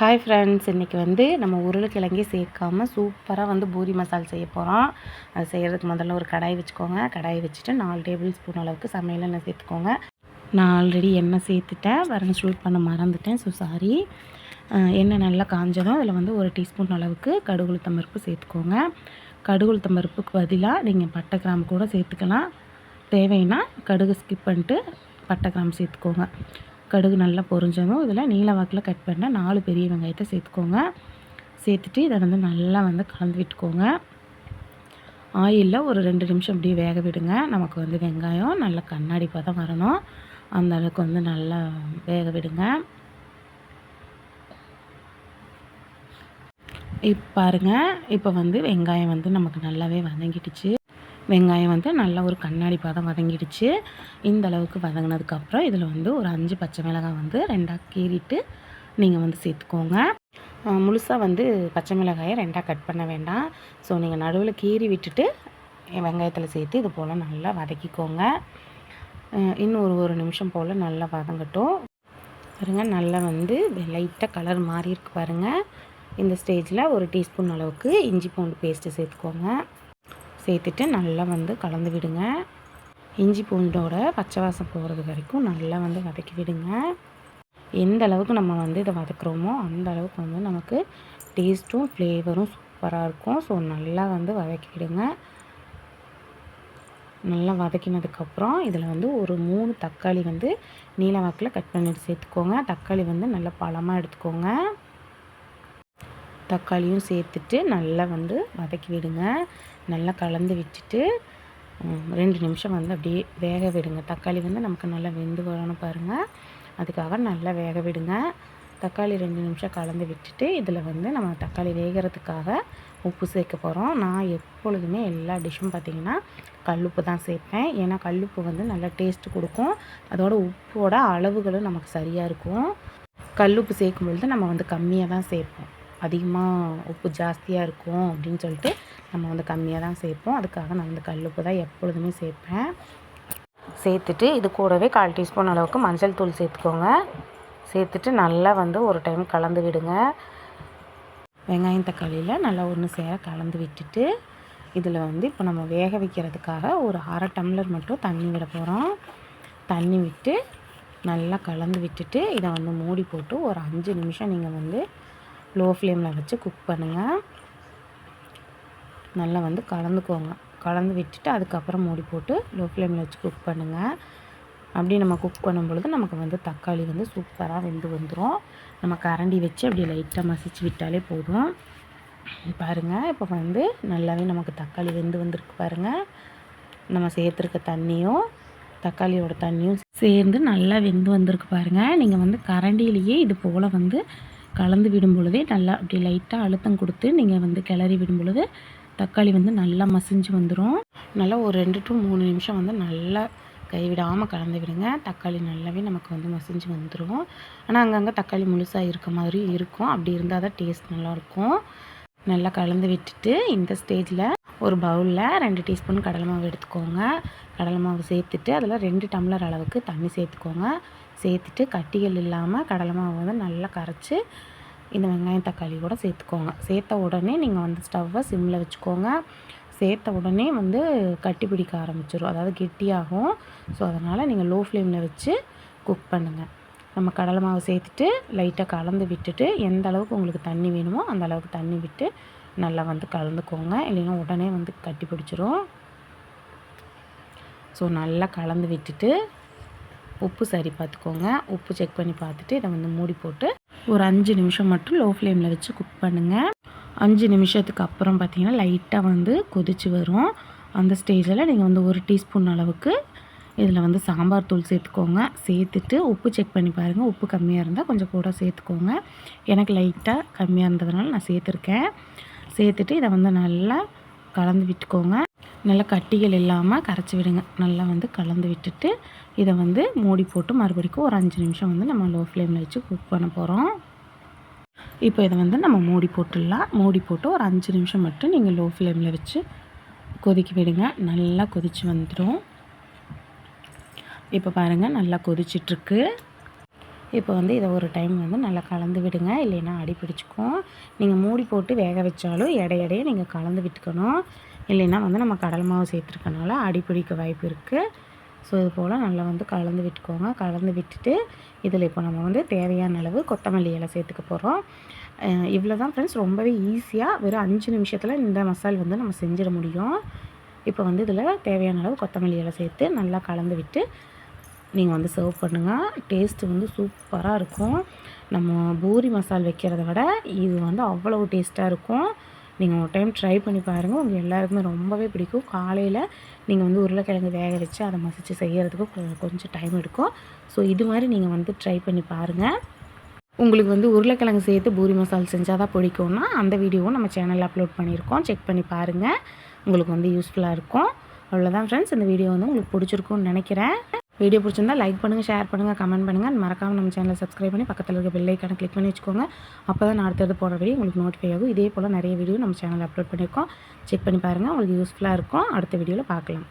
Hi friends இன்றைக்கி வந்து நம்ம உருளைக்கிழங்கே சேர்க்காம சூப்பராக வந்து பூரி மசால் செய்ய போகிறோம் அது செய்கிறதுக்கு முதல்ல ஒரு கடாய் வச்சுக்கோங்க. கடாய் வச்சுட்டு நாலு டேபிள் ஸ்பூன் அளவுக்கு சமையல் எண்ணெய் சேர்த்துக்கோங்க. நான் ஆல்ரெடி எண்ணெய் சேர்த்துட்டேன். வரங்க ஷூட் பண்ண மறந்துட்டேன். ஸோ சாரி எண்ணெய் நல்லா காஞ்சதும் அதில் வந்து ஒரு டீஸ்பூன் அளவுக்கு கடுகுளுத்தம் பருப்பு சேர்த்துக்கோங்க. கடுகுளுத்தம் பருப்புக்கு பதிலாக நீங்கள் பட்டை கிராம்பு கூட சேர்த்துக்கலாம். தேவைன்னா கடுகு ஸ்கிப் பண்ணிட்டு பட்டை கிராம்பு சேர்த்துக்கோங்க. கடுகு நல்லா பொரிஞ்சதும் இதில் நீல வாக்கில் கட் பண்ண நாலு பெரிய வெங்காயத்தை சேர்த்துக்கோங்க. சேர்த்துட்டு இதை வந்து நல்லா வந்து கலந்து விட்டுக்கோங்க. ஆயிலில் ஒரு ரெண்டு நிமிஷம் அப்படியே வேக விடுங்க. நமக்கு வந்து வெங்காயம் நல்லா கண்ணாடி பதம் வரணும். அந்த அளவுக்கு வந்து நல்லா வேக விடுங்க. இப்போ பாருங்கள் இப்போ வந்து வெங்காயம் வந்து நமக்கு நல்லாவே வதங்கிடுச்சு. வெங்காயம் வந்து நல்லா ஒரு கண்ணாடி பதம் வதங்கிடுச்சு. இந்த அளவுக்கு வதங்கினதுக்கப்புறம் இதில் வந்து ஒரு அஞ்சு பச்சை மிளகாய் வந்து ரெண்டாக கீறிட்டு நீங்கள் வந்து சேர்த்துக்கோங்க. முழுசாக வந்து பச்சை மிளகாயை ரெண்டாக கட் பண்ண வேண்டாம். ஸோ நீங்கள் நடுவில் கீறி விட்டுட்டு வெங்காயத்தில் சேர்த்து இது போல் நல்லா வதக்கிக்கோங்க. இன்னும் ஒரு ஒரு நிமிஷம் போல் நல்லா வதங்கட்டும். பாருங்கள் நல்லா வந்து லைட்டாக கலர் மாறி இருக்கு பாருங்கள் இந்த ஸ்டேஜில் ஒரு டீஸ்பூன் அளவுக்கு இஞ்சி பூண்டு பேஸ்ட்டு சேர்த்துக்கோங்க. சேர்த்துட்டு நல்லா வந்து கலந்து விடுங்க. இஞ்சி பூண்டோட பச்சை வாசம் போகிறது வரைக்கும் நல்லா வந்து வதக்கி விடுங்க. எந்த அளவுக்கு நம்ம வந்து இதை வதக்குறோமோ அந்த அளவுக்கு வந்து நமக்கு டேஸ்ட்டும் ஃப்ளேவரும் சூப்பராக இருக்கும். ஸோ நல்லா வந்து வதக்கி விடுங்க. நல்லா வதக்கினதுக்கப்புறம் இதில் வந்து ஒரு மூணு தக்காளி வந்து நீல வாக்கில் கட் பண்ணிட்டு சேர்த்துக்கோங்க. தக்காளி வந்து நல்லா பழமாக எடுத்துக்கோங்க. தக்காளியும் சேர்த்துட்டு நல்லா வந்து வதக்கி விடுங்க. நல்லா கலந்து விட்டுட்டு ரெண்டு நிமிஷம் வந்து அப்படியே வேக விடுங்க. தக்காளி வந்து நமக்கு நல்லா வெந்து வரணும் பாருங்கள் அதுக்காக நல்லா வேக விடுங்க. தக்காளி ரெண்டு நிமிஷம் கலந்து விட்டுட்டு இதில் வந்து நம்ம தக்காளி வேகிறதுக்காக உப்பு சேர்க்க போகிறோம் நான் எப்பொழுதுமே எல்லா டிஷ்ஷும் பார்த்திங்கன்னா கல்லுப்பு தான் சேர்ப்பேன். ஏன்னா கல்லுப்பு வந்து நல்லா டேஸ்ட்டு கொடுக்கும். அதோட உப்போட அளவுகளும் நமக்கு சரியாக இருக்கும். கல்லுப்பு சேர்க்கும் பொழுது நம்ம வந்து கம்மியாக தான் சேர்ப்போம். அதிகமாக உப்பு ஜாஸ்தியாக இருக்கும் அப்படின்னு சொல்லிட்டு நம்ம வந்து கம்மியாக தான் சேர்ப்போம். அதுக்காக நான் வந்து கல் உப்பு தான் எப்பொழுதுமே சேர்ப்பேன். சேர்த்துட்டு இது கூடவே கால் டீஸ்பூன் அளவுக்கு மஞ்சள் தூள் சேர்த்துக்கோங்க. சேர்த்துட்டு நல்லா வந்து ஒரு டைம் கலந்து விடுங்க. வெங்காயம் தக்காளியில் நல்லா ஒன்று சேர கலந்து விட்டுட்டு இதில் வந்து இப்போ நம்ம வேக வைக்கிறதுக்காக ஒரு அரை டம்ளர் மட்டும் தண்ணி விட போகிறோம் தண்ணி விட்டு நல்லா கலந்து விட்டுட்டு இதை வந்து மூடி போட்டு ஒரு அஞ்சு நிமிஷம் நீங்கள் வந்து லோ ஃப்ளேமில் வச்சு குக் பண்ணுங்கள் நல்லா வந்து கலந்துக்கோங்க. கலந்து விட்டுட்டு அதுக்கப்புறம் மூடி போட்டு லோ ஃப்ளேமில் வச்சு குக் பண்ணுங்கள் அப்படி நம்ம குக் பண்ணும் பொழுது நமக்கு வந்து தக்காளி வந்து சூப்பராக வெந்து வந்துடும் நம்ம கரண்டி வச்சு அப்படி லைட்டாக மசிச்சு விட்டாலே போதும். பாருங்கள் இப்போ வந்து நல்லாவே நமக்கு தக்காளி வெந்து வந்திருக்கு பாருங்கள் நம்ம சேர்த்துருக்க தண்ணியும் தக்காளியோட தண்ணியும் சேர்ந்து நல்லா வெந்து வந்திருக்கு பாருங்கள் நீங்கள் வந்து கரண்டிலேயே இது போல் வந்து கலந்து விடும் பொழுதே நல்லா அப்படி லைட்டாக அழுத்தம் கொடுத்து நீங்கள் வந்து கிளறி விடும் பொழுது தக்காளி வந்து நல்லா மசிஞ்சு வந்துடும் நல்லா ஒரு ரெண்டு டு மூணு நிமிஷம் வந்து நல்லா கைவிடாமல் கலந்து விடுங்க. தக்காளி நல்லாவே நமக்கு வந்து மசிஞ்சு வந்துடும் ஆனால் அங்கங்கே தக்காளி முழுசாக இருக்க மாதிரி இருக்கும். அப்படி இருந்தால் தான் டேஸ்ட் நல்லாயிருக்கும். நல்லா கலந்து விட்டுட்டு இந்த ஸ்டேஜில் ஒரு பவுலில் ரெண்டு டீஸ்பூன் கடலை மாவு எடுத்துக்கோங்க. கடலை மாவு சேர்த்துட்டு அதில் ரெண்டு டம்ளர் அளவுக்கு தண்ணி சேர்த்துக்கோங்க. சேர்த்துட்டு கட்டிகள் இல்லாமல் கடலை மாவு வந்து நல்லா கரைச்சி இந்த வெங்காயம் தக்காளி கூட சேர்த்துக்கோங்க. சேர்த்த உடனே நீங்கள் வந்து ஸ்டவ்வை சிம்மில் வச்சுக்கோங்க. சேர்த்த உடனே வந்து கட்டி பிடிக்க ஆரம்பிச்சிடும் அதாவது கெட்டியாகும். ஸோ அதனால் நீங்கள் லோ ஃப்ளேமில் வச்சு குக் பண்ணுங்கள் நம்ம கடலை மாவு சேர்த்துட்டு லைட்டாக கலந்து விட்டுட்டு எந்த அளவுக்கு உங்களுக்கு தண்ணி வேணுமோ அந்த அளவுக்கு தண்ணி விட்டு நல்லா வந்து கலந்துக்கோங்க. இல்லைன்னா உடனே வந்து கட்டி பிடிச்சிரும். ஸோ நல்லா கலந்து விட்டுட்டு உப்பு சரி பார்த்துக்கோங்க. உப்பு செக் பண்ணி பார்த்துட்டு இதை வந்து மூடி போட்டு ஒரு அஞ்சு நிமிஷம் மட்டும் லோ ஃப்ளேமில் வச்சு குக் பண்ணுங்கள் அஞ்சு நிமிஷத்துக்கு அப்புறம் பார்த்தீங்கன்னா லைட்டாக வந்து கொதிச்சு வரும். அந்த ஸ்டேஜில் நீங்கள் வந்து ஒரு டீஸ்பூன் அளவுக்கு இதில் வந்து சாம்பார் தூள் சேர்த்துக்கோங்க. சேர்த்துட்டு உப்பு செக் பண்ணி பாருங்கள் உப்பு கம்மியாக இருந்தால் கொஞ்சம் கூட சேர்த்துக்கோங்க. எனக்கு லைட்டாக கம்மியாக இருந்ததுனால நான் சேர்த்துருக்கேன். சேர்த்துட்டு இதை வந்து நல்லா கலந்து விட்டுக்கோங்க. நல்லா கட்டிகள் இல்லாமல் கரைச்சி விடுங்க. நல்லா வந்து கலந்து விட்டுட்டு இதை வந்து மூடி போட்டு மறுபடிக்கும் ஒரு அஞ்சு நிமிஷம் வந்து நம்ம லோ ஃப்ளேமில் வச்சு குக் பண்ண போகிறோம் இப்போ இதை வந்து நம்ம மூடி போட்டுடலாம். மூடி போட்டு ஒரு அஞ்சு நிமிஷம் மட்டும் நீங்கள் லோ ஃப்ளேமில் வச்சு கொதிக்க விடுங்க. நல்லா கொதித்து வந்துடும் இப்போ பாருங்கள் நல்லா கொதிச்சிட்ருக்கு. இப்போ வந்து இதை ஒரு டைம் வந்து நல்லா கலந்து விடுங்க. இல்லைன்னா அடி பிடிச்சிக்கும். நீங்கள் மூடி போட்டு வேக வச்சாலும் இடையிடையே நீங்கள் கலந்து விட்டுக்கணும். இல்லைன்னா வந்து நம்ம கடல் மாவு சேர்த்துருக்கனால அடிப்பிடிக்க வாய்ப்பு இருக்குது ஸோ இது போல் நல்லா வந்து கலந்து விட்டுக்கோங்க. கலந்து விட்டுட்டு இதில் இப்போ நம்ம வந்து தேவையான அளவு கொத்தமல்லி இலை சேர்த்துக்க போகிறோம் இவ்வளோ தான் ஃப்ரெண்ட்ஸ் ரொம்பவே ஈஸியாக வெறும் அஞ்சு நிமிஷத்தில் இந்த மசால் வந்து நம்ம செஞ்சிட முடியும். இப்போ வந்து இதில் தேவையான அளவு கொத்தமல்லி இலை சேர்த்து நல்லா கலந்து விட்டு நீங்கள் வந்து சர்வ் பண்ணுங்கள் டேஸ்ட்டு வந்து சூப்பராக இருக்கும். நம்ம பூரி மசால் வைக்கிறத விட இது வந்து அவ்வளவு டேஸ்ட்டாக இருக்கும். நீங்கள் ஒரு டைம் ட்ரை பண்ணி பாருங்கள் உங்கள் எல்லாருக்குமே ரொம்பவே பிடிக்கும். காலையில் நீங்கள் வந்து உருளைக்கிழங்கு வேக வச்சு அதை மசித்து செய்கிறதுக்கு கொஞ்சம் டைம் எடுக்கும். ஸோ இது மாதிரி நீங்கள் வந்து ட்ரை பண்ணி பாருங்கள் உங்களுக்கு வந்து உருளைக்கிழங்கு சேர்த்து பூரி மசால் செஞ்சால் தான் பிடிக்கும்னா அந்த வீடியோவும் நம்ம சேனலில் அப்லோட் பண்ணியிருக்கோம். செக் பண்ணி பாருங்கள் உங்களுக்கு வந்து யூஸ்ஃபுல்லாக இருக்கும். அவ்வளோதான் ஃப்ரெண்ட்ஸ் இந்த வீடியோ வந்து உங்களுக்கு பிடிச்சிருக்கும்னு நினைக்கிறேன். வீடியோ பிடிச்சிருந்தா லைக் பண்ணுங்கள் ஷேர் பண்ணுங்கள் கமெண்ட் பண்ணுங்கள் மறக்காமல் நம்ம சேனலை சப்ஸ்கிரைப் பண்ணி பக்கத்தில் இருக்க பெல்லைக்கான கிளிக் பண்ணி வச்சுக்கோங்க. அப்போ தான் நான் அடுத்தது போகிற வீடியோ உங்களுக்கு நோட்டிஃபை ஆகும். இதே போல் நிறைய வீடியோ நம்ம சேனலில் அப்லோட் பண்ணியிருக்கோம். செக் பண்ணி பாருங்கள் உங்களுக்கு யூஸ்ஃபுல்லாக இருக்கும். அடுத்த வீடியோவில் பார்க்கலாம்.